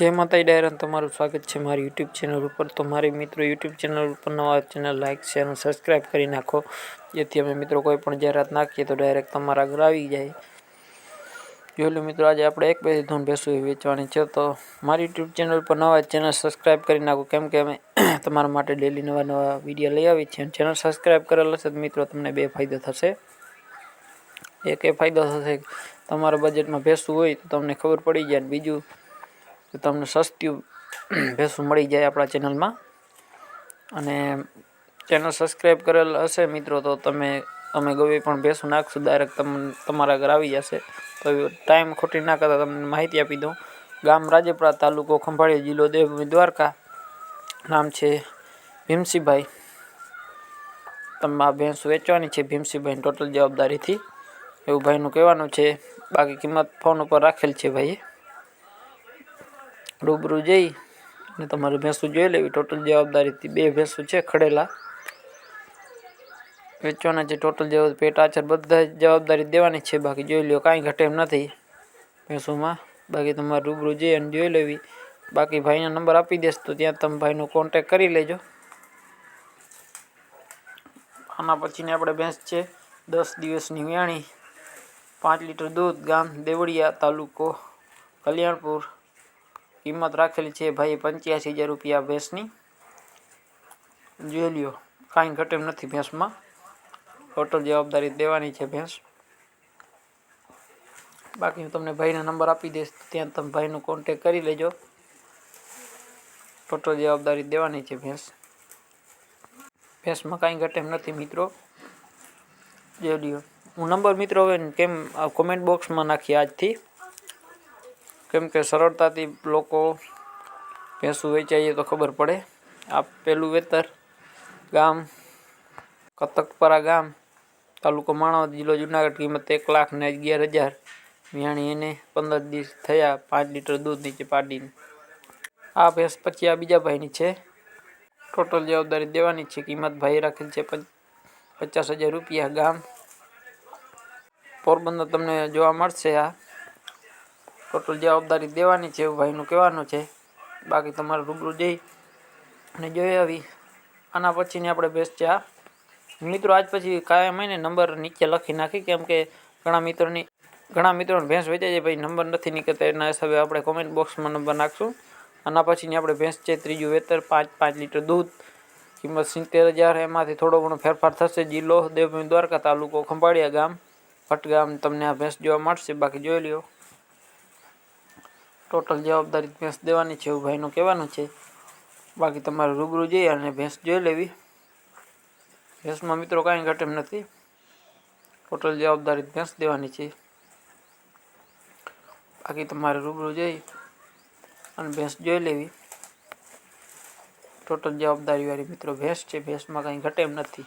જય માતા ડાયરન તમારું સ્વાગત છે મારી યુટ્યુબ ચેનલ ઉપર. તો મારી મિત્રો યુટ્યુબ ચેનલ ઉપર નવા ચેનલ લાઇક શેર અને સબસ્ક્રાઈબ કરી નાખો. જેથી અમે મિત્રો કોઈ પણ જાહેરાત નાખીએ તો ડાયરેક્ટ તમારા ઘરે આવી જાય. જોયેલું મિત્રો, આજે આપણે એક બે ધૂન ભેંસું વેચવાની છે. તો મારી યુટ્યુબ ચેનલ પર નવા ચેનલ સબસ્ક્રાઈબ કરી નાખો. કેમ કે અમે તમારા માટે ડેલી નવા નવા વીડિયો લઈ આવી છીએ. ચેનલ સબસ્ક્રાઈબ કરેલ હશે તો મિત્રો તમને બે ફાયદો થશે. એક એ ફાયદો થશે તમારા બજેટમાં ભેંસું હોય તો તમને ખબર પડી જાય. બીજું તો તમને સસ્તી ભેંસું મળી જાય આપણા ચેનલમાં. અને ચેનલ સબસ્ક્રાઈબ કરેલ હશે મિત્રો, તો તમે, અમે ગવી પણ ભેંસું નાખશું ડાયરેક્ટ તમને તમારા ઘર આવી જશે. તો ટાઈમ ખોટી ના કરતા તમને માહિતી આપી દઉં. ગામ રાજપરા, તાલુકો ખંભાળિયા જિલ્લો દેવભૂમિ, દ્વારકા. નામ છે ભીમસિંહભાઈ તમે આ ભેંસ વેચવાની છે ભીમસિંહભાઈની ટોટલ જવાબદારીથી. એવું ભાઈનું કહેવાનું છે, બાકી કિંમત ફોન ઉપર રાખેલ છે ભાઈએ. રૂબરૂ જઈ અને તમારે ભેંસું જોઈ લેવી. ટોટલ જવાબદારીથી બે ભેંસું છે ખડેલા. વેચવાના છે ટોટલ જેવો પેટ, આચર બધા જવાબદારી દેવાની છે. બાકી જોઈ લો કાંઈ ઘટે એમ નથી. ભેંસુમાં બાકી તમારે રૂબરૂ જઈ અને જોઈ લેવી. બાકી ભાઈનો નંબર આપી દેશ તો ત્યાં તમે ભાઈનો કોન્ટેક કરી લેજો. આના પછીની આપણે ભેંસ છે, દસ દિવસની વ્યાણી પાંચ લીટર દૂધ, ગામ, દેવળિયા તાલુકો, કલ્યાણપુર. કિંમત રાખેલી છે ભાઈ પંચ્યાસી હજાર રૂપિયા ભેંસની. જોઈ લ્યો, કાંઈ ઘટે એમ નથી ભેંસમાં. ટોટલ જવાબદારી દેવાની છે ભેંસ. બાકી હું તમને ભાઈનો નંબર આપી દઈશ, ત્યાં તમે ભાઈનો કોન્ટેક કરી લેજો. ટોટલ જવાબદારી દેવાની છે ભેંસ. ભેંસમાં કાંઈ ઘટે એમ નથી મિત્રો. જોઈ લ્યો, હું નંબર મિત્રો હવે કેમ કોમેન્ટ બોક્સમાં નાખી આજથી. કેમ કે સરળતાથી લોકો ભેંસું વેચાઈએ તો ખબર પડે. આ પેલું વેતર, ગામ, કતકપરા ગામ, તાલુકો માણાવદ જિલ્લો જુનાગઢ, કિંમત એક લાખ ને અગિયાર હજાર. વિયાણી એને પંદર દિવસ થયા, પાંચ લીટર દૂધ નીચે પાડીને. આ ભેંસ પછી આ બીજા ભાઈની છે. ટોટલ જવાબદારી દેવાની છે. કિંમત ભાઈ રાખેલ છે પચાસ હજાર રૂપિયા ગામ. પોરબંદર તમને જોવા મળશે આ. ટોટલ જવાબદારી દેવાની છે, એવું ભાઈનું કહેવાનું છે. બાકી તમારે રૂબરૂ જઈ અને જોઈ આવી. આના પછીની આપણે બેસ્ટ છે આ. મિત્રો, આજ પછી કાયમ મહિને નંબર નીચે લખી નાખી, કેમ કે ઘણા મિત્રોની, ઘણા મિત્રોને ભેંસ વેચાય છે, ભાઈ નંબર નથી નીકળતા, એના હિસાબે આપણે કોમેન્ટ બોક્સમાં નંબર નાખશું. આના પછીની આપણે ભેંસ છે, ત્રીજું વેતર, પાંચ પાંચ લીટર દૂધ. કિંમત સિત્તેર હજાર, એમાંથી થોડો ઘણો ફેરફાર થશે. જિલ્લો, દેવભૂમિ દ્વારકા, તાલુકો ખંભાળિયા ગામ. ભટગામ તમને આ ભેંસ જોવા મળશે. બાકી જોઈ લ્યો. ટોટલ જવાબદારી ભેંસ દેવાની છે એવું ભાઈનું કહેવાનું છે. બાકી તમારે રૂબરૂ જઈ અને ભેંસ જોઈ લેવી. ભેંસમાં મિત્રો કાંઈ ઘટ એમ નથી. ટોટલ જવાબદારી ભેંસ દેવાની છે. બાકી તમારે રૂબરૂ જઈ અને ભેંસ જોઈ લેવી. ટોટલ જવાબદારીવાળી મિત્રો ભેંસ છે, ભેંસમાં કાંઈ ઘટે એમ નથી.